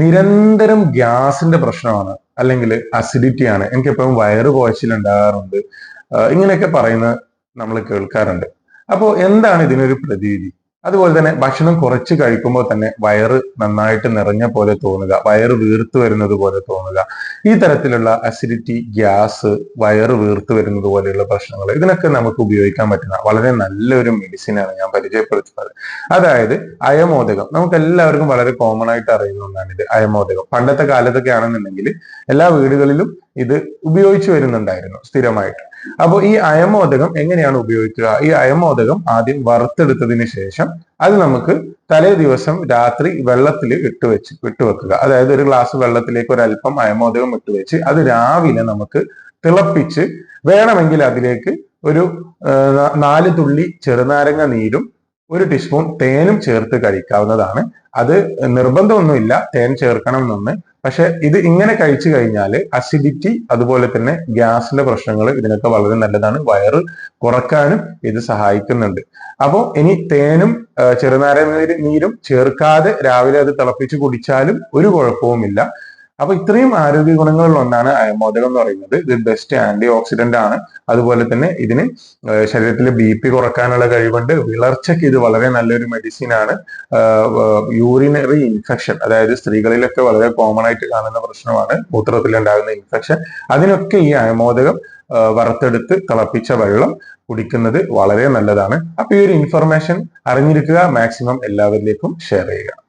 നിരന്തരം ഗ്യാസിന്റെ പ്രശ്നമാണ് അല്ലെങ്കിൽ അസിഡിറ്റി ആണ്. എനിക്ക് എപ്പോഴും വയറ് കുഴച്ചിലുണ്ടാകാറുണ്ട്. ഇങ്ങനെയൊക്കെ പറയുന്ന നമ്മൾ കേൾക്കാറുണ്ട്. അപ്പോൾ എന്താണ് ഇതിനൊരു പ്രതിവിധി അതുപോലെ തന്നെ ഭക്ഷണം കുറച്ച് കഴിക്കുമ്പോൾ തന്നെ വയറ് നന്നായിട്ട് നിറഞ്ഞ പോലെ തോന്നുക വയറ് വീർത്ത് വരുന്നത് പോലെ തോന്നുക. ഈ തരത്തിലുള്ള അസിഡിറ്റി ഗ്യാസ് വയറ് വീർത്ത് വരുന്നത് പോലെയുള്ള പ്രശ്നങ്ങൾ ഇതിനൊക്കെ നമുക്ക് ഉപയോഗിക്കാൻ പറ്റുന്ന വളരെ നല്ലൊരു മെഡിസിനാണ് ഞാൻ പരിചയപ്പെടുത്തുന്നത്. അതായത് അയമോദകം. നമുക്ക് എല്ലാവർക്കും വളരെ കോമൺ ആയിട്ട് അറിയുന്ന ഒന്നാണ് ഇത് അയമോദകം. പണ്ടത്തെ കാലത്തൊക്കെ ആണെന്നുണ്ടെങ്കിൽ എല്ലാ വീടുകളിലും ഇത് ഉപയോഗിച്ചു വരുന്നുണ്ടായിരുന്നു സ്ഥിരമായിട്ട്. അപ്പോൾ ഈ അയമോദകം എങ്ങനെയാണ് ഉപയോഗിക്കുക? ഈ അയമോദകം ആദ്യം വറുത്തെടുത്തതിന് ശേഷം അത് നമുക്ക് തലേ ദിവസം രാത്രി വെള്ളത്തിൽ ഇട്ട് വെച്ച് ഇട്ടുവെക്കുക അതായത് ഒരു ഗ്ലാസ് വെള്ളത്തിലേക്ക് ഒരല്പം അയമോദകം ഇട്ട് വെച്ച് അത് രാവിലെ നമുക്ക് തിളപ്പിച്ച് വേണമെങ്കിൽ അതിലേക്ക് ഒരു നാല് തുള്ളി ചെറുനാരങ്ങ നീരും ഒരു ടീസ്പൂൺ തേനും ചേർത്ത് കഴിക്കാവുന്നതാണ്. അത് നിർബന്ധമൊന്നുമില്ല. തേൻ ചേർക്കണം എന്നൊന്ന് പക്ഷെ ഇത് ഇങ്ങനെ കഴിച്ചു കഴിഞ്ഞാൽ അസിഡിറ്റി അതുപോലെ തന്നെ ഗ്യാസിന്റെ പ്രശ്നങ്ങൾ ഇതിനൊക്കെ വളരെ നല്ലതാണ്. വയറ് കുറക്കാനും ഇത് സഹായിക്കുന്നുണ്ട്. അപ്പോൾ ഇനി തേനും ചെറുനാരങ്ങ നീരും ചേർക്കാതെ രാവിലെ അത് തിളപ്പിച്ച് കുടിച്ചാലും ഒരു കുഴപ്പവുമില്ല. അപ്പൊ ഇത്രയും ആരോഗ്യ ഗുണങ്ങളിൽ ഒന്നാണ് അയമോദകം എന്ന് പറയുന്നത്. ഇത് ബെസ്റ്റ് ആന്റി ഓക്സിഡന്റ് ആണ്. അതുപോലെ തന്നെ ഇതിന് ശരീരത്തിലെ ബി പി കുറക്കാനുള്ള കഴിവുണ്ട്. വിളർച്ചയ്ക്ക് ഇത് വളരെ നല്ലൊരു മെഡിസിൻ ആണ്. യൂറിനറി ഇൻഫെക്ഷൻ അതായത് സ്ത്രീകളിലൊക്കെ വളരെ കോമൺ ആയിട്ട് കാണുന്ന പ്രശ്നമാണ്. മൂത്രത്തിൽ ഉണ്ടാകുന്ന ഇൻഫെക്ഷൻ അതിനൊക്കെ ഈ അയമോദകം വറുത്തെടുത്ത് തിളപ്പിച്ച വെള്ളം കുടിക്കുന്നത് വളരെ നല്ലതാണ്. അപ്പൊ ഈ ഒരു ഇൻഫർമേഷൻ അറിഞ്ഞിരിക്കുക. മാക്സിമം എല്ലാവരിലേക്കും ഷെയർ ചെയ്യുക.